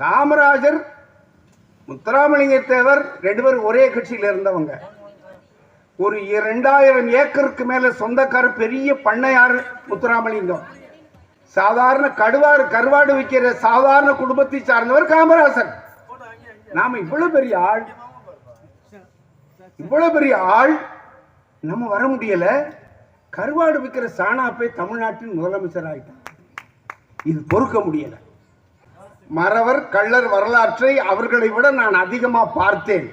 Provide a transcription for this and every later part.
காமராஜர் முத்துராமலிங்க தேவர் ரெண்டு பேரும் ஒரே கட்சியில் இருந்தவங்க. ஒரு இரண்டாயிரம் ஏக்கருக்கு மேல சொந்தக்கார பெரிய பண்ணையார் முத்துராமலிங்கம். சாதாரண கடுவாறு கருவாடு விற்கிற சாதாரண குடும்பத்தை சார்ந்தவர் காமராசர் நாம இவ்வளவு பெரிய ஆள் இவ்வளவு பெரிய ஆள் நம்ம வர முடியல. கருவாடு விற்கிற சாணாப்பை தமிழ்நாட்டின் முதலமைச்சர் ஆயிட்டான் இது பொறுக்க முடியலை. மறவர் கள்ளர் வரலாற்றை அவர்களை விட நான் அதிகமா பார்த்தேன்.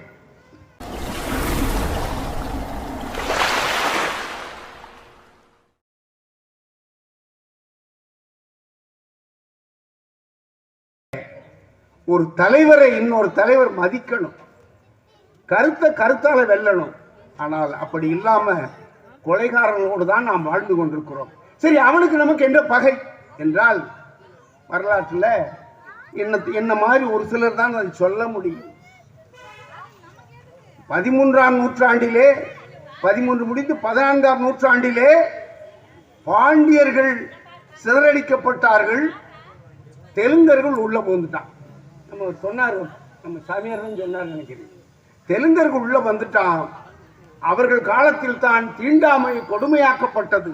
ஒரு தலைவரை இன்னொரு தலைவர் மதிக்கணும். கருத்தை கருத்தால வெல்லணும். ஆனால் அப்படி இல்லாம கொலைகாரர்களோடு தான் நாம் வாழ்ந்து கொண்டிருக்கிறோம். சரி அவனுக்கு நமக்கு என்ன பகை? என்றால் வரலாற்றில் என்ன என்ன மாதிரி ஒரு சிலர் தான் அதை சொல்ல முடியும். பதிமூன்றாம் நூற்றாண்டிலே பதிமூன்று முடிந்து பதினான்காம் நூற்றாண்டிலே பாண்டியர்கள் சிதறடிக்கப்பட்டார்கள். தெலுங்கர்கள் உள்ள போந்துட்டான் நம்ம சொன்னார் நம்ம சாமியார் தான் சொன்னார் நினைக்கிறேன். தெலுங்கர்கள் உள்ள வந்துட்டான் அவர்கள் காலத்தில் தான் தீண்டாமை கொடுமையாக்கப்பட்டது.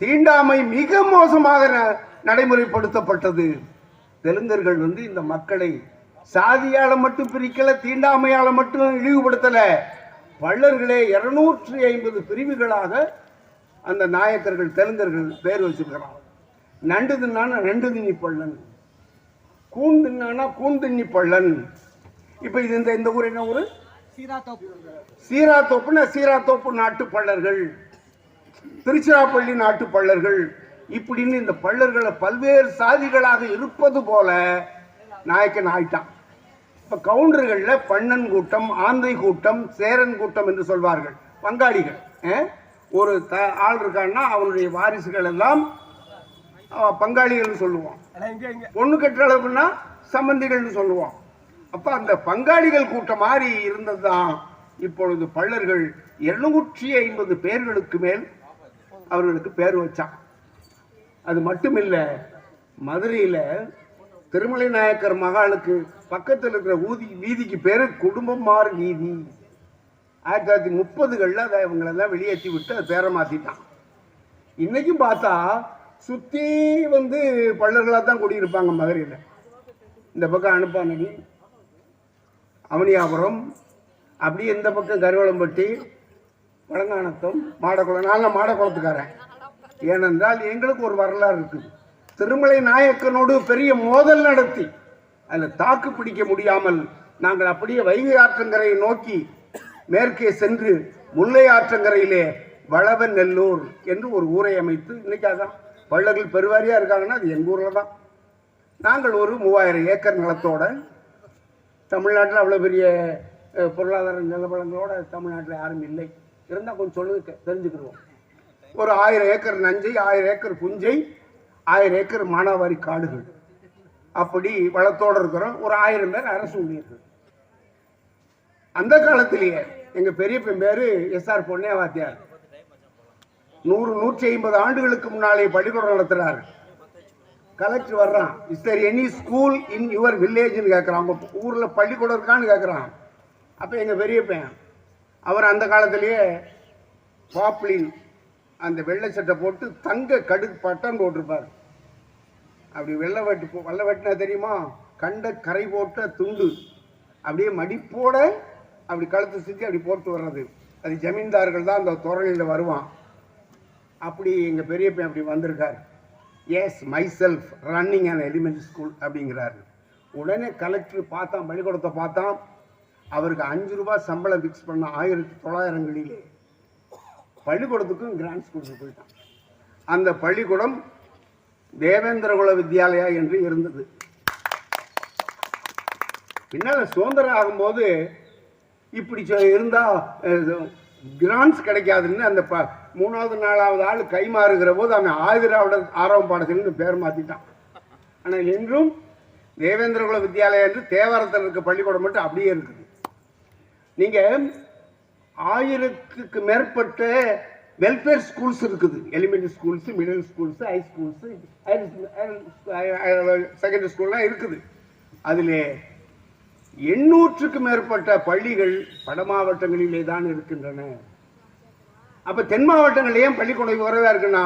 தீண்டாமை மிக மோசமாக நடைமுறைப்படுத்தப்பட்டது. தெலுங்கர்கள் வந்து இந்த மக்களை சாதியால மட்டும் பிரிக்கல தீண்டாமையால மட்டும் இழிவுபடுத்தல. பள்ளர்களே இருநூற்றி ஐம்பது பிரிவுகளாக அந்த நாயக்கர்கள் தெலுங்கர்கள் பேர் வச்சிருக்கிறான் நண்டு தின்னானா நண்டு தின்னி பள்ளன். கூன் தின்னானா கூன் தின்னி பள்ளன். இப்போ இது இந்த இந்த ஊர் என்ன ஊர்? சீராத்தோப்புனா சீராத்தோப்பு நாட்டு பள்ளர்கள். திருச்சிராப்பள்ளி நாட்டு பள்ளர்கள். இப்படின்னு இந்த பள்ளர்களை பல்வேறு சாதிகளாக இருப்பது போல நாயக்கன் ஆயிட்டான். இப்ப கவுண்டர்கள்ல பண்ணன் கூட்டம் ஆந்தை கூட்டம் சேரன் கூட்டம் என்று சொல்வார்கள். பங்காளிகள்? ஒரு த ஆள் இருக்கான்னா அவனுடைய வாரிசுகள் எல்லாம் பங்காளிகள்னு சொல்லுவோம் பொண்ணு கட்டுற அளவுக்குன்னா சம்பந்திகள்னு சொல்லுவோம் அப்ப அந்த பங்காளிகள் கூட்டம் மாதிரி இருந்ததுதான் இப்பொழுது பள்ளர்கள் இருநூற்றி ஐம்பது பேர்களுக்கு மேல் அவர்களுக்கு பேர் வச்சான். அது மட்டும் இல்லை மதுரையில் திருமலை நாயக்கர் மகாலுக்கு பக்கத்தில் இருக்கிற ஊதி வீதிக்கு பேர் குடும்பமார் வீதி. ஆயிரத்தி தொள்ளாயிரத்தி முப்பதுகளில் அதை இவங்களெல்லாம் வெளியேற்றி விட்டு அதை பேரை மாற்றிட்டான் இன்றைக்கும் பார்த்தா சுற்றி வந்து பள்ளர்களாக தான் குடியிருப்பாங்க மதுரையில். இந்த பக்கம் அனுப்பானடி அவனியாபுரம் அப்படியே இந்த பக்கம் கருவளம்பட்டி வடங்கானத்தம் மாடக்குளம். நாங்கள் மாடக்குளத்துக்காரன். ஏனென்றால் எங்களுக்கு ஒரு வரலாறு இருக்குது. திருமலை நாயக்கனோடு பெரிய மோதல் நடத்தி அதில் தாக்கு பிடிக்க முடியாமல் நாங்கள் அப்படியே வைகை ஆற்றங்கரையை நோக்கி மேற்கே சென்று முல்லை ஆற்றங்கரையிலே வளவன் நெல்லூர் என்று ஒரு ஊரை அமைத்து இன்னைக்கு அதான் பள்ளர்கள் பெருவாரியாக இருக்காங்கன்னா அது எங்கள் ஊரில் தான். நாங்கள் ஒரு மூவாயிரம் ஏக்கர் நிலத்தோட தமிழ்நாட்டில் அவ்வளோ பெரிய பொருளாதார நிலவளங்களோட தமிழ்நாட்டில் யாரும் இல்லை. இருந்தால் கொஞ்சம் சொல்லுங்க தெரிஞ்சுக்கிடுவோம். ஒரு ஆயிரம் ஏக்கர் நஞ்சை ஆயிரம் ஏக்கர் புஞ்சை ஆயிரம் ஏக்கர் மானாவாரி காடுகள். அப்படி வளத்தோடு இருக்கிறோம். ஒரு ஆயிரம் பேர் அரசு ஊழியர்கள். அந்த காலத்திலேயே எங்கள் பெரியப்பன் பேரு எஸ்ஆர் பொன்னையா வாத்தியார் நூறு நூற்றி ஐம்பது ஆண்டுகளுக்கு முன்னாலே பள்ளிக்கூடம் நடத்துகிறாரு கலெக்டர் வர்றான். Is there any school in your வில்லேஜ்னு கேட்குறான் அவங்க ஊரில் பள்ளிக்கூடம் இருக்கான்னு கேட்குறான் அப்போ எங்கள் பெரிய பையன் அவர் அந்த காலத்திலேயே பாப்ளின் அந்த வெள்ளை சட்டை போட்டு தங்க கடு பட்டன் போட்டிருப்பார். அப்படி வெள்ளை வெட்டு போ- வெள்ளை வெட்டினா தெரியுமா? கண்ட கரை போட்ட துண்டு. அப்படியே மடிப்போட அப்படி கழுத்து சுற்றி அப்படி போட்டு வர்றது. அது ஜமீன்தார்கள் தான் அந்த துறையில் வருவான். அப்படி எங்கள் பெரிய பையன் அப்படி வந்திருக்கார். Yes myself running and elementary school அப்படிங்கிறாரு. உடனே கலெக்டர் பார்த்தான் பள்ளிக்கூடத்தை பார்த்தான். அவருக்கு அஞ்சு ரூபா சம்பளம் ஃபிக்ஸ் பண்ண ஆயிரத்தி தொள்ளாயிரங்களிலே. பள்ளிக்கூடத்துக்கும் கிராண்ட் ஸ்கூலுக்கு போயிட்டான். அந்த பள்ளிக்கூடம் தேவேந்திரகுல வித்யாலயா என்று இருந்தது. பின்னால் சுதந்திரம் ஆகும்போது இப்படி சொ- இருந்தா கிராண்ட்ஸ் கிடைக்காதுன்னு அந்த ப மூணாவது நாலாவது ஆள் கை மாறுகிற போது அவன் ஆதிராவிட ஆர்வம் பாடத்தில்னு பேர் மாற்றிட்டான் ஆனால் இன்றும் தேவேந்திரகுல வித்யாலயா என்று தேவாரத்தில் இருக்க பள்ளிக்கூடம் மட்டும் அப்படியே இருக்குது. நீங்கள் ஆயிரத்துக்கு மேற்பட்ட வெல்ஃபேர் ஸ்கூல்ஸ் இருக்குது. Elementary schools middle schools high schools secondary ஸ்கூல்லாம் இருக்குது. அதிலே எண்ணூற்றுக்கு மேற்பட்ட பள்ளிகள் வட மாவட்டங்களிலே தான் இருக்கின்றன. அப்ப தென் மாவட்டங்கள் ஏன் பள்ளிக்கூடம் குறைவா இருக்குன்னா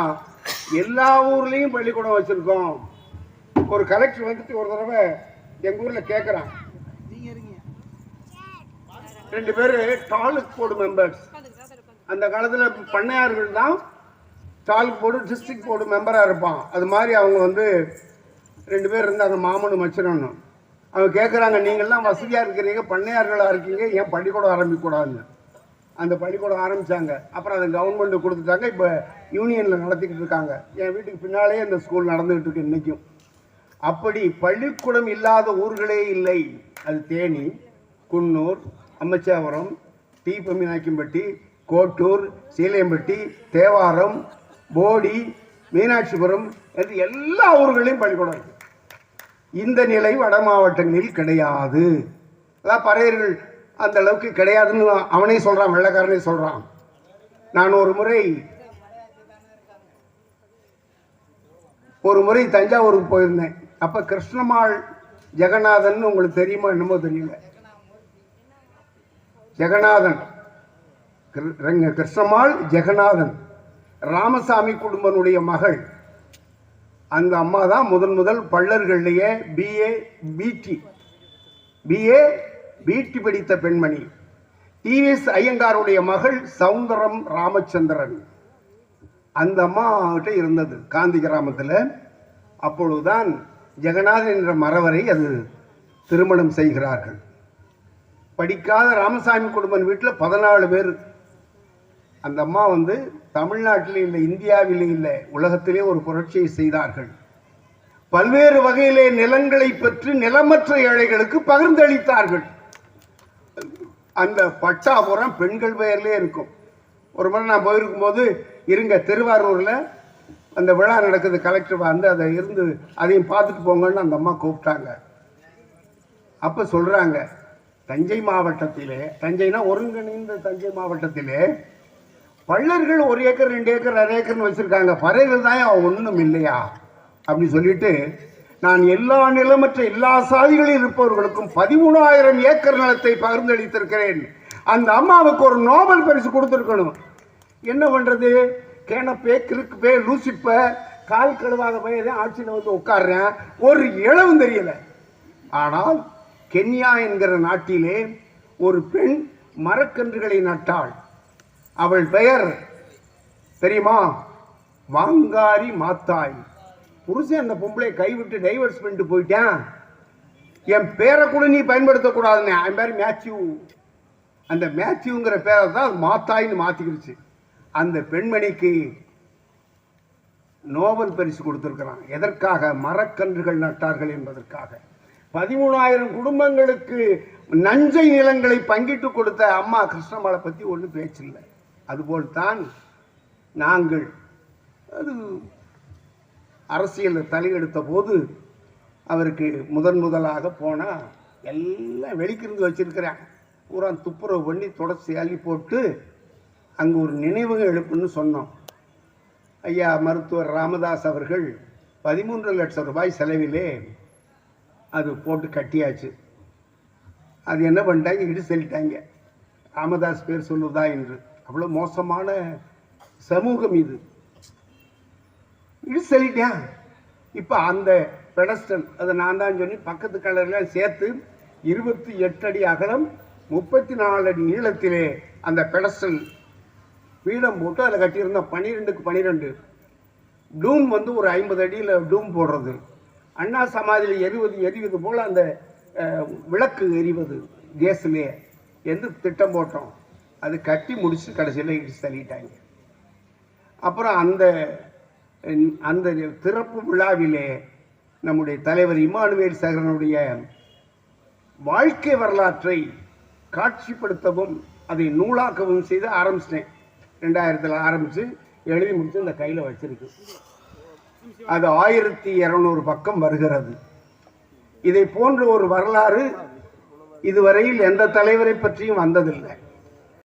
எல்லா ஊர்லயும் பள்ளிக்கூடம் வச்சிருக்கோம். ஒரு கலெக்டர் வந்துட்டு ஒரு தடவை எங்க ஊர்ல கேட்குறான் ரெண்டு பேர் டாலுக் போர்டு மெம்பர்ஸ் அந்த காலத்தில் பண்ணையார்கள் தான் டாலுக் போர்டு டிஸ்ட்ரிக்ட் போர்டு மெம்பராக இருப்பான். அது மாதிரி அவங்க வந்து ரெண்டு பேர் இருந்தாங்க மாமனும் மச்சனன்னு அவங்க கேட்குறாங்க நீங்கள்லாம் வசதியாக இருக்கிறீங்க பண்ணையார்களாக இருக்கீங்க ஏன் பள்ளிக்கூடம் ஆரம்பிக்கூடாதுன்னு அந்த பள்ளிக்கூடம் ஆரம்பித்தாங்க அப்புறம் அதை கவர்மெண்ட்டு கொடுத்துட்டாங்க. இப்போ யூனியனில் நடத்திக்கிட்டு இருக்காங்க. என் வீட்டுக்கு பின்னாலேயே இந்த ஸ்கூல் நடந்துகிட்டு இருக்கு இன்றைக்கும் அப்படி பள்ளிக்கூடம் இல்லாத ஊர்களே இல்லை. அது தேனி குன்னூர் அம்மச்சாவரம் டி பம்மிநாயக்கம்பட்டி கோட்டூர் சீலையம்பட்டி தேவாரம் போடி மீனாட்சிபுரம் என்று எல்லா ஊர்களையும் பள்ளிக்கூடம் இருக்கு. இந்த நிலை வட மாவட்டங்களில் கிடையாது. அதான் பறையர்கள் அந்த அளவுக்கு கிடையாதுன்னு அவனே சொல்கிறான் வெள்ளக்காரனே சொல்கிறான் நான் ஒரு முறை ஒரு முறை தஞ்சாவூருக்கு போயிருந்தேன். அப்போ கிருஷ்ணமாள் ஜெகநாதன் உங்களுக்கு தெரியுமா என்னமோ தெரியல. ஜெகநாதன். கிரு- ரங்க- கிருஷ்ணமாள் ஜெகநாதன். ராமசாமி குடும்பனுடைய மகள். அந்த அம்மா தான் முதன் முதல் பள்ளர்கள்லேயே பிஏ பிடி பிஏ பிடி படித்த பெண்மணி. டிவிஎஸ் ஐயங்காருடைய மகள் சவுந்தரம் ராமச்சந்திரன். அந்த அம்மாட்ட இருந்தது காந்தி கிராமத்தில். அப்பொழுதுதான் ஜெகநாதன் என்ற மறவரை அது திருமணம் செய்கிறார்கள். படிக்காத ராமசாமி குடும்பம் வீட்டில் பதினாலு பேர் அந்த அம்மா வந்து தமிழ்நாட்டில் இல்லை இந்தியாவிலும் இல்லை உலகத்திலே ஒரு புரட்சியை செய்தார்கள். பல்வேறு வகையிலே நிலங்களை பெற்று நிலமற்ற ஏழைகளுக்கு பகிர்ந்தளித்தார்கள். அந்த பட்டாபுரம் பெண்கள் பெயர்லே இருக்கும். ஒரு முறை நான் போயிருக்கும்போது இருங்க திருவாரூரில் அந்த விழா நடக்குது கலெக்டர் வந்து அதை இருந்து அதையும் பார்த்துட்டு போங்கன்னு அந்த அம்மா கூப்பிட்டாங்க. அப்போ சொல்கிறாங்க தஞ்சை மாவட்டத்திலே தஞ்சைனா ஒருங்கிணைந்த தஞ்சை மாவட்டத்திலே பள்ளர்கள் ஒரு ஏக்கர் ரெண்டு ஏக்கர் அரை ஏக்கர்னு வச்சுருக்காங்க. பறைகள் தான் ஒன்றும் இல்லையா? அப்படி சொல்லிட்டு நான் எல்லா நிலமற்ற எல்லா சாதிகளில் இருப்பவர்களுக்கும் பதிமூணாயிரம் ஏக்கர் நிலத்தை பகிர்ந்தளித்திருக்கிறேன். அந்த அம்மாவுக்கு ஒரு நோபல் பரிசு கொடுத்துருக்கணும். என்ன பண்ணுறது கேனப்பே கிறுக்கு பே லூசிப்ப கால் கழுவாத போய் ஆட்சியில் வந்து உட்காடுறேன் ஒரு இளவும் தெரியல. ஆனால் கென்யா என்கிற நாட்டிலே ஒரு பெண் மரக்கன்றுகளை நட்டாள். அவள் பெயர் தெரியுமா? வாங்காரி மாத்தாய். புருஷன் அந்த பொம்பளை கைவிட்டு டைவர்ஸ் பண்ணிட்டு போயிட்டேன். என் பேரை கூட நீ பயன்படுத்தக்கூடாதுன்னு. என் பேர் மேத்யூ. அந்த மேத்யூங்கிற பேரை தான் மாத்தாயின்னு மாற்றிக்கிடுச்சு அந்த பெண்மணிக்கு நோபல் பரிசு கொடுத்துருக்கிறான். எதற்காக? மரக்கன்றுகள் நட்டார்கள் என்பதற்காக. பதிமூணாயிரம் குடும்பங்களுக்கு நஞ்சை நிலங்களை பங்கிட்டு கொடுத்த அம்மா கிருஷ்ணமலை பற்றி ஒன்றும் பேச்சில்லை. அதுபோல் தான் நாங்கள் அது அரசியலில் தலையெடுத்த போது அவருக்கு முதன் முதலாக போனால் எல்லாம் வெளிக்கிருந்து வச்சிருக்கிறேன். பூரா துப்புரவு பண்ணி தொடச்சி அள்ளி போட்டு அங்கே ஒரு நினைவகம் எழுப்புன்னு சொன்னோம். ஐயா மருத்துவர் ராமதாஸ் அவர்கள் பதிமூன்று லட்சம் ரூபாய் செலவிலே அது போட்டு கட்டியாச்சு. அது என்ன பண்ணிட்டாங்க? இடி செல்லிட்டாங்க ராமதாஸ் பேர் சொல்லுதா என்று. அவ்வளோ மோசமான சமூகம் இது. இடி செல்லிட்டேன் இப்போ அந்த பெடஸ்டல் அதை நான் தான் சொல்லி பக்கத்து கலரில் சேர்த்து இருபத்தி எட்டு அடி அகலம் முப்பத்தி நாலு அடி நீளத்திலே அந்த பெடஸ்டல் பீடம் போட்டு அதில் கட்டியிருந்தோம். பன்னிரெண்டுக்கு பன்னிரெண்டு டூம் வந்து ஒரு ஐம்பது அடியில் டூம் போடுறது. அண்ணா சமாதியில் எரிவது எரிவது போல் அந்த விளக்கு எரிவது கேஸ்லேயே எந்த திட்டம் போட்டோம். அது கட்டி முடிச்சு கடைசியில் இடிச்சு தள்ளிட்டாங்க. அப்புறம் அந்த அந்த திறப்பு விழாவிலே நம்முடைய தலைவர் இமானுவேல் சேகரனுடைய வாழ்க்கை வரலாற்றை காட்சிப்படுத்தவும் அதை நூலாக்கவும் செய்து ஆரம்பிச்சிட்டேன். ரெண்டாயிரத்தில் ஆரம்பித்து எழுதி முடித்து இந்த கையில் வச்சிருக்கு. அது ஆயிரத்தி இரநூறு பக்கம் வருகிறது. இதை போன்ற ஒரு வரலாறு இதுவரையில் எந்த தலைவரை பற்றியும் வந்ததில்லை.